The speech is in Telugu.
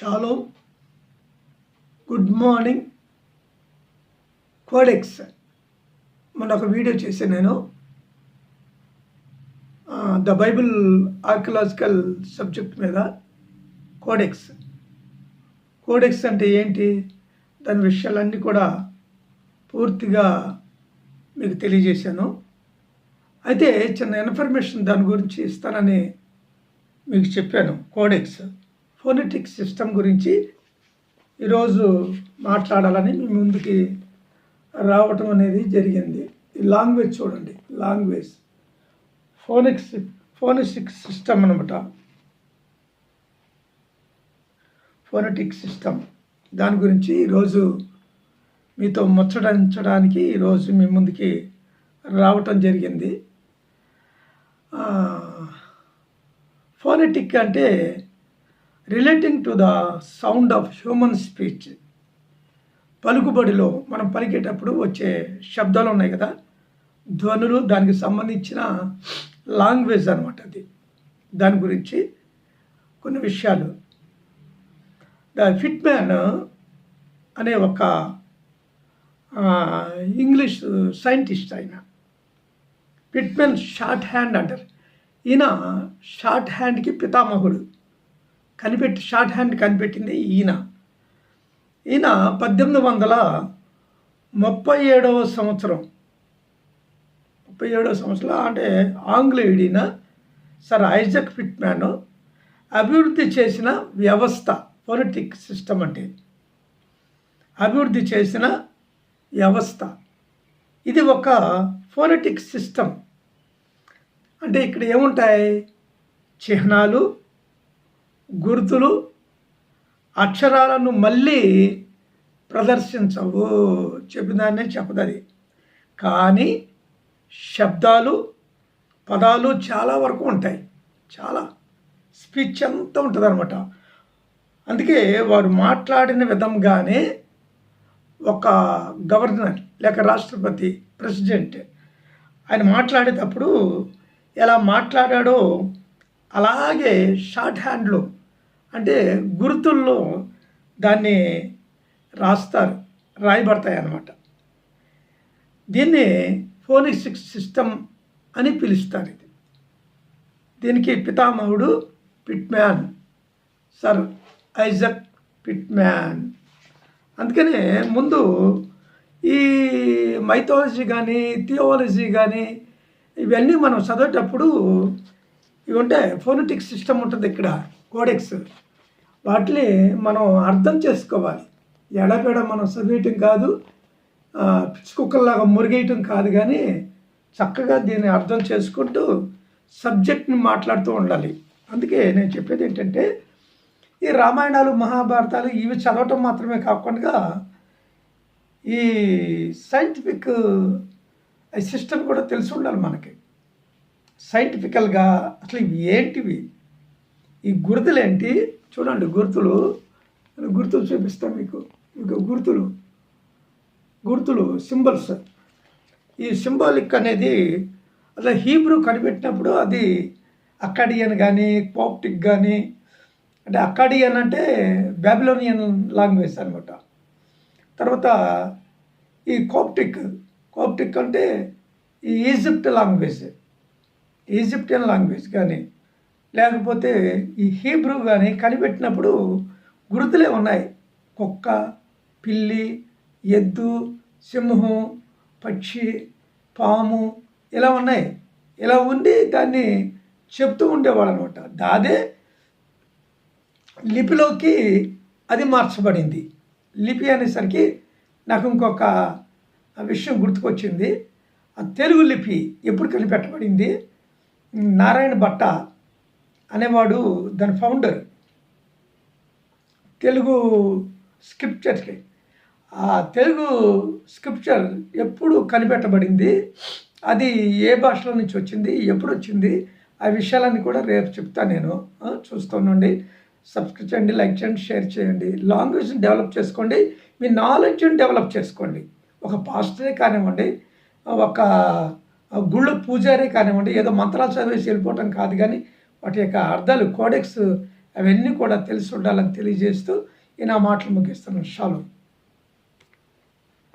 Shalom good morning. కోడెక్స్ మొన్న ఒక వీడియో చేశాను నేను. ద బైబిల్ ఆర్కియలాజికల్ సబ్జెక్ట్ మీద కోడెక్స్. కోడెక్స్ అంటే ఏంటి? దాని విషయాలన్నీ కూడా పూర్తిగా మీకు తెలియజేశాను. అయితే చిన్న ఇన్ఫర్మేషన్ దాని గురించి ఇస్తానని మీకు చెప్పాను. కోడెక్స్. ఫోనెటిక్ సిస్టమ్ గురించి ఈరోజు మాట్లాడాలని మీ ముందుకి రావటం అనేది జరిగింది. ఈ లాంగ్వేజ్ చూడండి. లాంగ్వేజ్. ఫోనిక్స్ ఫోనిస్టిక్ సిస్టమ్ అనమాట ఫోనెటిక్ సిస్టమ్. దాని గురించి ఈరోజు మీతో ముచ్చడించడానికి ఈరోజు మీ ముందుకి రావటం జరిగింది. ఫోనెటిక్ అంటే relating to the sound of human speech పలుకుబడిలో మనం పలికేటప్పుడు వచ్చే శబ్దాలు ఉన్నాయి కదా? ధ్వనులు దానికి సంబంధించిన లాంగ్వేజ్ అనమాట అది. దాని గురించి కొన్ని విషయాలు. ద ఫిట్ మ్యాన్ అనే ఒక ఇంగ్లీష్ సైంటిస్ట్ ఆయన. పిట్మెన్ షార్ట్ హ్యాండ్ అంటారు. ఈయన షార్ట్ హ్యాండ్కి పితామహుడు. కనిపెట్టి షార్ట్ హ్యాండ్ కనిపెట్టింది ఈయన. ఈయన పద్దెనిమిది వందల ముప్పై ఏడవ సంవత్సరం. ముప్పై ఏడవ సంవత్సరం అంటే ఆంగ్లేయుడిన సర్ ఐజక్ ఫిట్మ్యాన్ అభివృద్ధి చేసిన వ్యవస్థ పొలిటిక్ సిస్టమ్ అంటే. అభివృద్ధి చేసిన వ్యవస్థ. ఇది ఒక ఫోనెటిక్ సిస్టమ్. అంటే ఇక్కడ ఏముంటాయి? చిహ్నాలు గుర్తులు అక్షరాలను మళ్ళీ ప్రదర్శించవు చెప్పిదాన్నే చెప్పదది. కానీ శబ్దాలు పదాలు చాలా వరకు ఉంటాయి. చాలా. స్పీచ్ అంతా ఉంటుంది అనమాట అందుకే వారు మాట్లాడిన విధంగానే ఒక గవర్నర్ లేక రాష్ట్రపతి ప్రెసిడెంట్ ఆయన మాట్లాడేటప్పుడు ఎలా మాట్లాడాడో అలాగే షార్ట్ హ్యాండ్లో అంటే గుర్తుల్లో దాన్ని రాస్తారు రాయబడతాయి అన్నమాట దీన్ని ఫోనిక్స్ సిస్టమ్ అని పిలుస్తారు ఇది. దీనికి పితామహుడు పిట్మ్యాన్ సర్ ఐజక్ పిట్మ్యాన్. అందుకనే ముందు ఈ మైథాలజీ కానీ థియోలజీ కానీ ఇవన్నీ మనం చదివేటప్పుడు ఇవి ఉంటాయి ఫోనెటిక్ సిస్టమ్ ఉంటుంది ఇక్కడ కోడెక్స్. వాటిని మనం అర్థం చేసుకోవాలి. ఎడపెడ మనం చదివేయటం కాదు పిచ్చుకుక్కల్లాగా మురిగేయటం కాదు కానీ చక్కగా దీన్ని అర్థం చేసుకుంటూ సబ్జెక్ట్ని మాట్లాడుతూ ఉండాలి. అందుకే నేను చెప్పేది ఏంటంటే ఈ రామాయణాలు మహాభారతాలు ఇవి చదవటం మాత్రమే కాకుండా ఈ సైంటిఫిక్ సిస్టమ్ కూడా తెలిసి ఉండాలి మనకి. సైంటిఫికల్గా అసలు ఇవి ఏంటివి? ఈ గుర్తులు ఏంటి చూడండి గుర్తులు. గుర్తులు చూపిస్తాను మీకు. మీకు గుర్తులు. గుర్తులు సింబల్స్. ఈ సింబాలిక్ అనేది అలా హీబ్రూ కనిపెట్టినప్పుడు అది అకాడియన్ కానీ కోప్టిక్ కానీ అంటే అకాడియన్ అంటే బ్యాబిలోనియన్ లాంగ్వేజ్ అనమాట తర్వాత ఈ కోప్టిక్ కోప్టిక్ అంటే ఈ ఈజిప్ట్ లాంగ్వేజ్. ఈజిప్టియన్ లాంగ్వేజ్ కానీ లేకపోతే ఈ హీబ్రూ కానీ కనిపెట్టినప్పుడు గుర్తులే ఉన్నాయి. కుక్క పిల్లి ఎద్దు సింహం పక్షి పాము ఇలా ఉన్నాయి. ఇలా ఉండి దాన్ని చెప్తూ ఉండేవాడు అనమాట దాదే లిపిలోకి అది మార్చబడింది. లిపి అనేసరికి నాకు ఇంకొక విషయం గుర్తుకొచ్చింది. ఆ తెలుగు లిపి ఎప్పుడు కనిపెట్టబడింది? నారాయణ భట్ట అనేవాడు దాని ఫౌండర్ తెలుగు స్క్రిప్చర్కి ఆ తెలుగు స్క్రిప్చర్ ఎప్పుడు కనిపెట్టబడింది. అది ఏ భాషలో నుంచి వచ్చింది ఎప్పుడు వచ్చింది ఆ విషయాలన్నీ కూడా రేపు చెప్తాను నేను. చూస్తుండండి సబ్స్క్రైబ్ చేయండి లైక్ చేయండి షేర్ చేయండి. లాంగ్వేజ్ని డెవలప్ చేసుకోండి. మీ నాలెడ్జ్ని డెవలప్ చేసుకోండి. ఒక పాస్టరే కానివ్వండి ఒక గుళ్ళ పూజారే కానివ్వండి ఏదో మంత్రాలు చదివేసి వెళ్ళిపోవటం కాదు కానీ వాటి యొక్క అర్థాలు కోడెక్స్ అవన్నీ కూడా తెలిసి ఉండాలని తెలియజేస్తూ ఈ నా మాటలు ముగిస్తున్నాను. షాలో.